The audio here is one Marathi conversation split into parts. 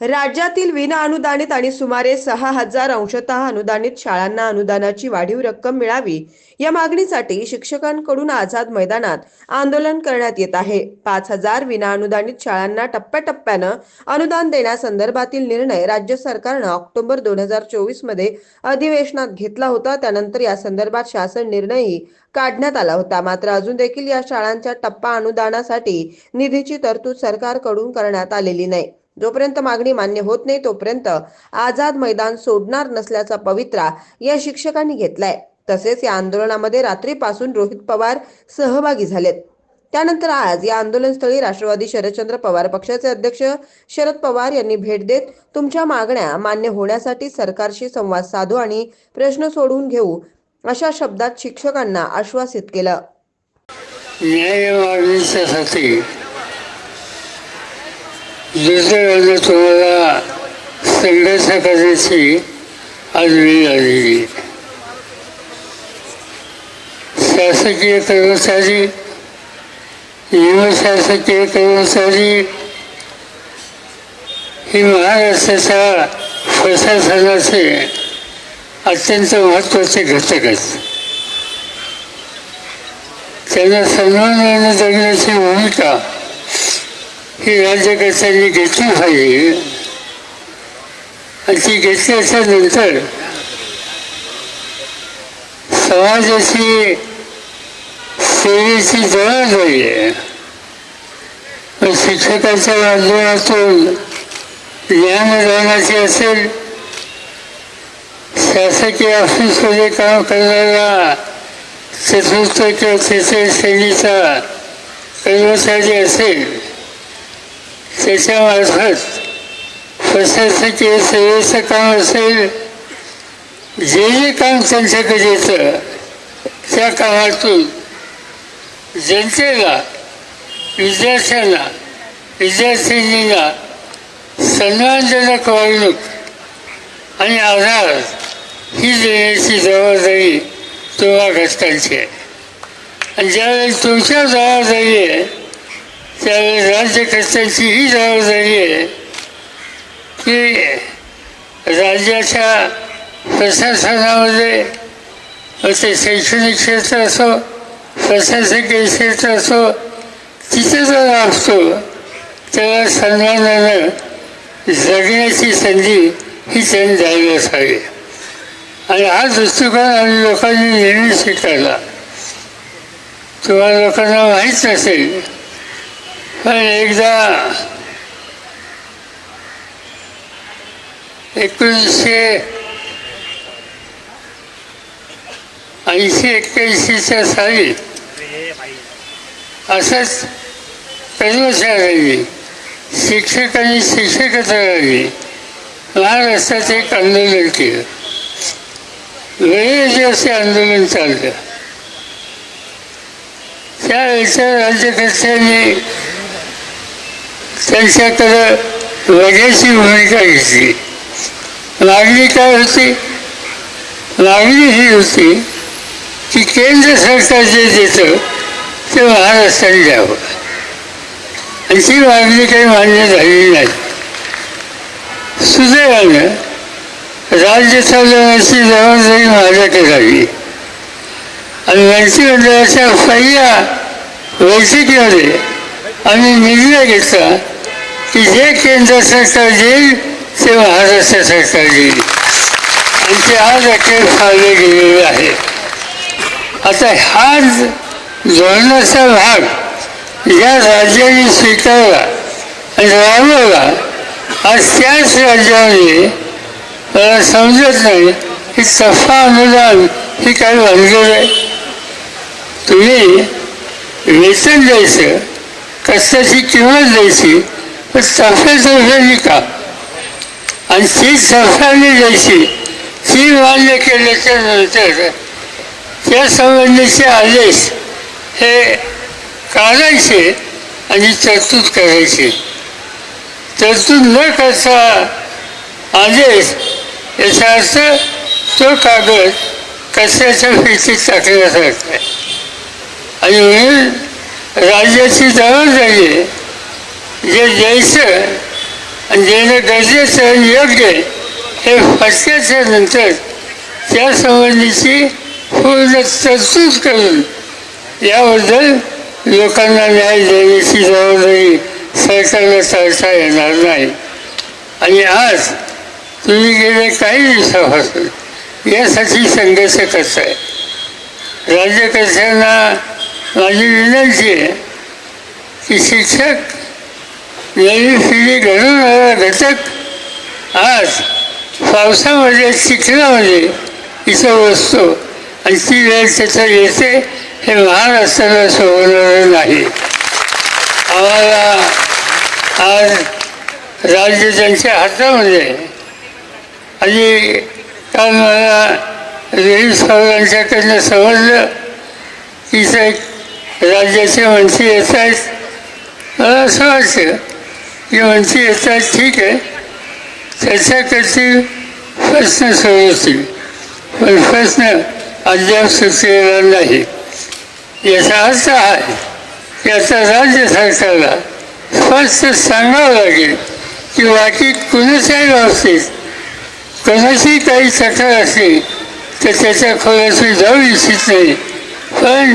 राज्यातील विनाअनुदानित आणि सुमारे सहा हजार अंशतः अनुदानित शाळांना अनुदानाची वाढीव रक्कम मिळावी या मागणीसाठी शिक्षकांकडून आझाद मैदानात आंदोलन करण्यात येत आहे. पाच हजार विना अनुदानित शाळांना टप्प्याटप्प्यानं अनुदान देण्यासंदर्भातील निर्णय राज्य सरकारनं ऑक्टोबर दोन हजार चोवीसमध्ये अधिवेशनात घेतला होता. त्यानंतर या संदर्भात शासन निर्णयही काढण्यात आला होता. मात्र अजून देखील या शाळांच्या टप्पा अनुदानासाठी निधीची तरतूद सरकारकडून करण्यात आलेली नाही. जोपर्यंत मागणी मान्य होत नाही तोपर्यंत आझाद मैदान सोडणार नसल्याचा पवित्रा या शिक्षकांनी घेतलाय. तसेच या आंदोलनामध्ये रात्रीपासून रोहित पवार सहभागी झालेत. त्यानंतर आज या आंदोलनस्थळी राष्ट्रवादी शरदचंद्र पवार पक्षाचे अध्यक्ष शरद पवार यांनी भेट देत तुमच्या मागण्या मान्य होण्यासाठी सरकारशी संवाद साधू आणि प्रश्न सोडवून घेऊ अशा शब्दात शिक्षकांना आश्वासित केलं. न्याय दुसऱ्या तुम्हाला संघर्ष करायची आज वेळ आलेली शासकीय कर्मचारी निमशासकीय कर्मचारी ही महाराष्ट्राच्या प्रशासनाचे अत्यंत महत्त्वाचे घटक आहेत त्यांना सन्मानाने जगण्याची भूमिका ही राज्यकर्त्यांनी घेतली पाहिजे. आणि ती घेतल्याच्या नंतर समाजाची सेवेची जबाबदारी आहे. शिक्षकाच्या माध्यमातून ज्ञानदानाची असेल शासकीय ऑफिसमध्ये काम करणारा चतुर्थ किंवा तिसऱ्या श्रेणीचा कर्मचारी असेल त्याच्यामार्फत प्रशासकीय सेवेचं काम असेल जे जे काम त्यांच्याकडे येतं त्या कामातून जनतेला विद्यार्थ्यांना विद्यार्थिनींना सन्मानजनक वागणूक आणि आधार ही देण्याची जबाबदारी तुम्हा घटकांची आहे. आणि ज्यावेळी तुमच्या जबाबदारी आहे त्यावेळेस राज्यकर्त्यांची ही जबाबदारी आहे की राज्याच्या प्रशासनामध्ये ते शैक्षणिक क्षेत्र असो प्रशासकीय क्षेत्र असो तिथे जर असतो तेव्हा सन्मानानं जगण्याची संधी ही त्यांनी द्यावी असावी. आणि हा दृष्टिकोन आम्ही लोकांनी नेहमी स्वीकारला. तुम्हाला लोकांना माहीत नसेल पण एकदा एकोणीसशे ऐंशी एक्क्याऐंशीच्या साली असंच कर्मचाऱ्यांनी शिक्षकांनी शिक्षकेतरांनी महाराष्ट्रात एक आंदोलन केलं. वेळेचे असे आंदोलन चाललं. त्यावेळेच्या राज्यकर्त्यांनी त्यांच्या तर वगैरेची भूमिका घेतली. मागणी काय होती? मागणी ही होती की केंद्र सरकार जे देतं ते महाराष्ट्राने द्यावं आणि ती मागणी काही मान्य झालेली नाही. सुदैवानं राज्य चालवण्याची जबाबदारी माझ्याकडे झाली आणि मंत्रिमंडळाच्या पहिल्या बैठकीमध्ये आम्ही निर्णय घेतला की जे केंद्र सरकार देईल ते महाराष्ट्र सरकार देईल. आणि ते आज अखेर फाळले गेलेले आहे आता हा धोरणाचा भाग या राज्याने स्वीकारला आणि राबवला आज त्याच राज्यामध्ये मला समजत नाही की सफा अनुदान ही काय भानगड आहे. तुम्ही वेतन द्यायचं कष्टाची किंमत द्यायची पण सफे सफेदी का आणि ती सफारी द्यायची ती मान्य केल्याच्यानंतर त्या संबंधीचे आदेश हे काढायचे आणि तरतूद करायची. तरतूद न करता आदेश याचा अर्थ तो कागद कचऱ्याच्या फिरतीत टाकण्यासारखा आहे. आणि म्हणून राज्याची जबाबदारी आहे जे द्यायचं आणि देणं गरजेचं आणि योग्य आहे हे फसल्याच्या नंतर त्या संबंधीची पूर्ण तरतूद करून याबद्दल लोकांना न्याय देण्याची जबाबदारी सरकारला चालता येणार नाही. आणि आज तुम्ही गेले काही दिवसापासून यासाठी संघर्ष करताय. राज्यकर्त्यांना माझी विनंती आहे की शिक्षक नवी पिढी घडवणारा घटक आज पावसामध्ये शिक्षणामध्ये इथं बसतो आणि ती वेळ त्याचं येते हे महाराष्ट्राला सोडवणारं नाही. आम्हाला आज राज्य त्यांच्या हातामध्ये आणि काल मला रवी साहेबांच्याकडनं समजलं की एक राज्याचे माणसे येत आहेत मला असं वाटतं की माणसे येत आहेत ठीक आहे. त्याच्याकडची प्रश्न सुरू होतील. पण प्रश्न अद्याप सुचलेला नाही. याचा अर्थ आहे की आता राज्य सरकारला स्पष्ट सांगावं लागेल की बाकी कुणाच्याही बाबतीत कोणाची काही तक्रार असेल तर त्याच्या खोल्याशी जाऊ इच्छित नाही. पण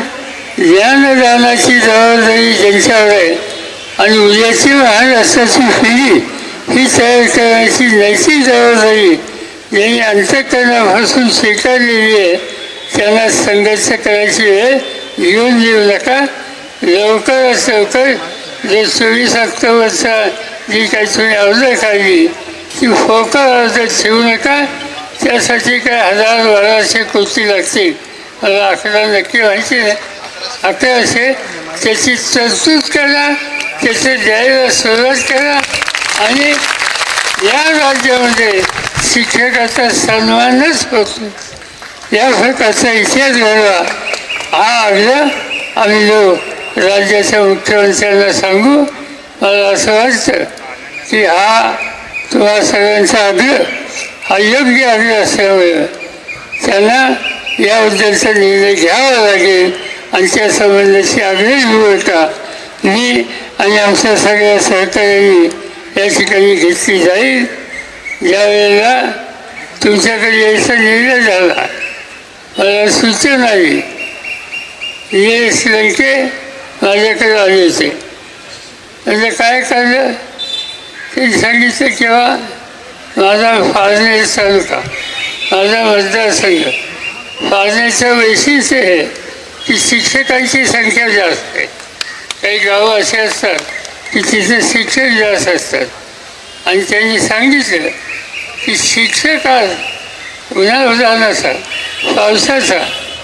ज्ञानदानाची जबाबदारी ज्यांच्यावर आहे आणि उद्याची महाराष्ट्राची पिढी ही तयार करण्याची नैतिक जबाबदारी ज्यांनी अंतकरणापासून स्वीकारलेली आहे त्यांना संघर्ष करायची वेळ येऊन देऊ नका. लवकरात लवकर जे चोवीस ऑक्टोबरचा जी काही तुम्ही अर्ज काढली ती फोकर अर्ज ठेवू नका. त्यासाठी काय हजार बाराशे कृती लागतील. मला आकडा नक्की माहिती नाही आता असे त्याची तरतूद करा त्याचं द्यायला सुरुवात करा आणि या राज्यामध्ये शिक्षकाचा सन्मानच होतो. या फरकाचा इतिहास घडवा. हा आग्रह आम्ही जो राज्याच्या मुख्यमंत्र्यांना सांगू मला असं वाटतं की हा तुम्हा सगळ्यांचा आग्रह हा योग्य आग्रह असल्यामुळे त्यांना याबद्दलचा निर्णय घ्यावा लागेल. आणि त्या संबंधाची आग्रही भूमिका मी आणि आमच्या सगळ्या सहकार्यांनी या ठिकाणी घेतली जाईल. ज्यावेळेला तुमच्याकडे यायचा निर्णय झाला. मला सूचना आली ये लंके माझ्याकडे आले होते म्हणजे काय करलं ते सांगितलं किंवा माझा फाळणे तालुका माझा मतदारसंघ. फाळण्याचं वैशिष्ट्य हे. की शिक्षकांची संख्या जास्त आहे. काही गावं असे असतात की तिथे शिक्षक जास्त असतात. आणि त्यांनी सांगितलं की शिक्षक आज उन्हाळ्याचा पावसाचा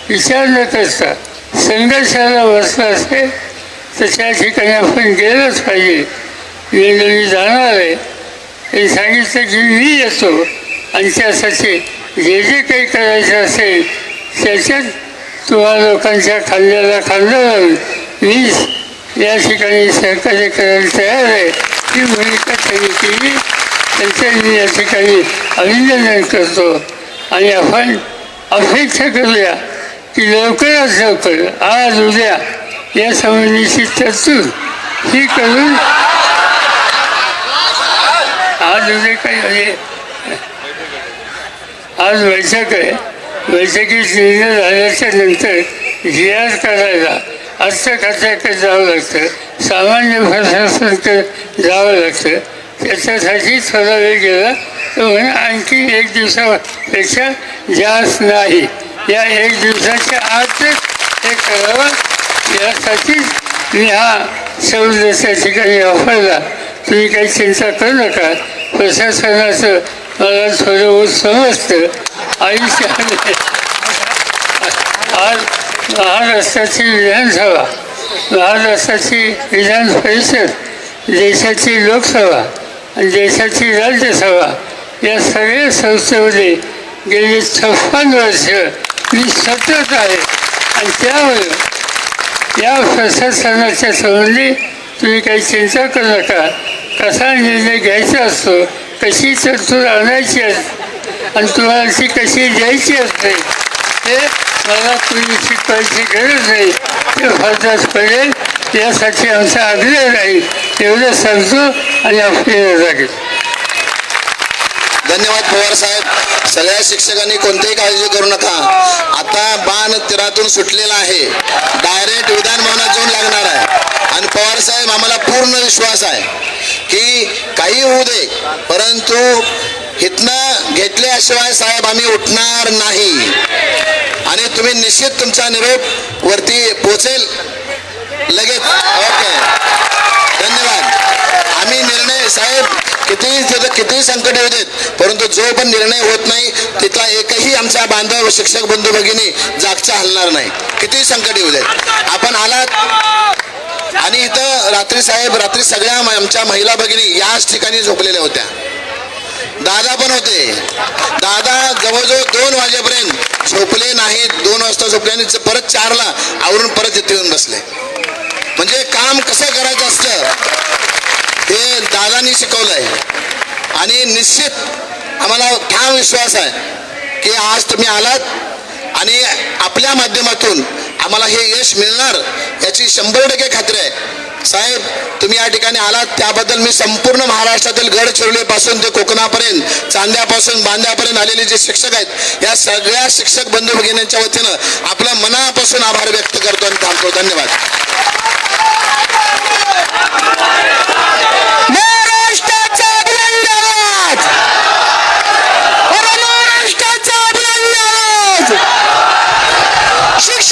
विचार न करता संघर्षाला बसला असेल तर त्या ठिकाणी आपण गेलंच पाहिजे. मी जाणार आहे. हे सांगितलं की मी येतो आणि त्यासाठी जे जे काही करायचं असेल त्याच्यात किंवा लोकांच्या खांद्याला खाल्लं वीज या ठिकाणी सहकार्य करायला तयार आहे. ही भूमिका त्यांनी केली. त्यांचं मी या ठिकाणी अभिनंदन करतो. आणि आपण अपेक्षा करूया की लवकरात लवकर आज उद्या या संबंधीची तरतूद ही करून आज उद्या काही म्हणजे आज बैठक आहे. वैद्यकीय निर्णय झाल्याच्यानंतर जी आर करायला अर्थ जावं लागतं. सामान्य प्रशासनाकडे जावं लागतं. त्याच्यासाठी थोडा वेळ गेला. तर म्हणे आणखी एक दिवसापेक्षा जास्त नाही. या एक दिवसाच्या आतच करावा. यासाठीच मी हा सवलत त्या ठिकाणी वापरला. तुम्ही काही चिंता करू नका. प्रशासनाचं मला थोडं समजतं आयुष्याने आज महाराष्ट्राची विधानसभा महाराष्ट्राची विधान परिषद देशाची लोकसभा आणि देशाची राज्यसभा या सगळ्या संस्थेमध्ये गेली छप्पन वर्ष मी सतत आहे आणि त्यामुळे या प्रशासनाच्या संबंधी तुम्ही काही चिंता करू नका कसा निर्णय घ्यायचा असतो कशी तरतूद आणायची असते आणि तुम्हाला ती कशी द्यायची असते ते मला तुम्ही शिकवायची गरज नाही ते फारच पडेल यासाठी आमचा आग्रह राहील. एवढं सांगतो आणि आपली लागेल धन्यवाद पवार साहेब. सगळ्या शिक्षकांनी कोणतीही काळजी करू नका. आता बाण तिरातून सुटलेला आहे. डायरेक्ट विधानभवनात जाऊन लागणार आहे. आणि पवार साहेब आम्हाला पूर्ण विश्वास आहे की काही होऊ दे परंतु इथनं घेतल्याशिवाय साहेब आम्ही उठणार नाही. आणि तुम्ही निश्चित तुमचा निरोप वरती पोचेल लगेच. ओके. धन्यवाद. आम्ही निर्णय साहेब कितीही तिथं कितीही संकट येऊ देत परंतु जो पण निर्णय होत नाही तिथला एकही आमचा बांधव व शिक्षक बंधू भगिनी जागचा हलणार नाही. कितीही संकट येऊ देत. आपण आलात. आणि इथं रात्री साहेब रात्री सगळ्या आमच्या महिला भगिनी याच ठिकाणी झोपलेल्या होत्या. दादा पण होते. दादा जवळजवळ दोन वाजेपर्यंत झोपले नाहीत. दोन वाजता झोपले आणि परत चारला आवरून परत इथे येऊन बसले. म्हणजे काम कसं करायचं असतं हे दादानी शिकवलंय. आणि निश्चित आम्हाला ठाम विश्वास आहे की आज तुम्ही आलात आणि आपल्या माध्यमातून आम्हाला हे यश मिळणार याची शंभर टक्के खात्री आहे. साहेब तुम्ही या ठिकाणी आलात त्याबद्दल मी संपूर्ण महाराष्ट्रातील गडचिरोलीपासून ते कोकणापर्यंत चांद्यापासून बांद्यापर्यंत आलेले जे शिक्षक आहेत या सगळ्या शिक्षक बंधू भगिनींच्या वतीनं आपल्या मनापासून आभार व्यक्त करतो आणि थांबतो. धन्यवाद. Six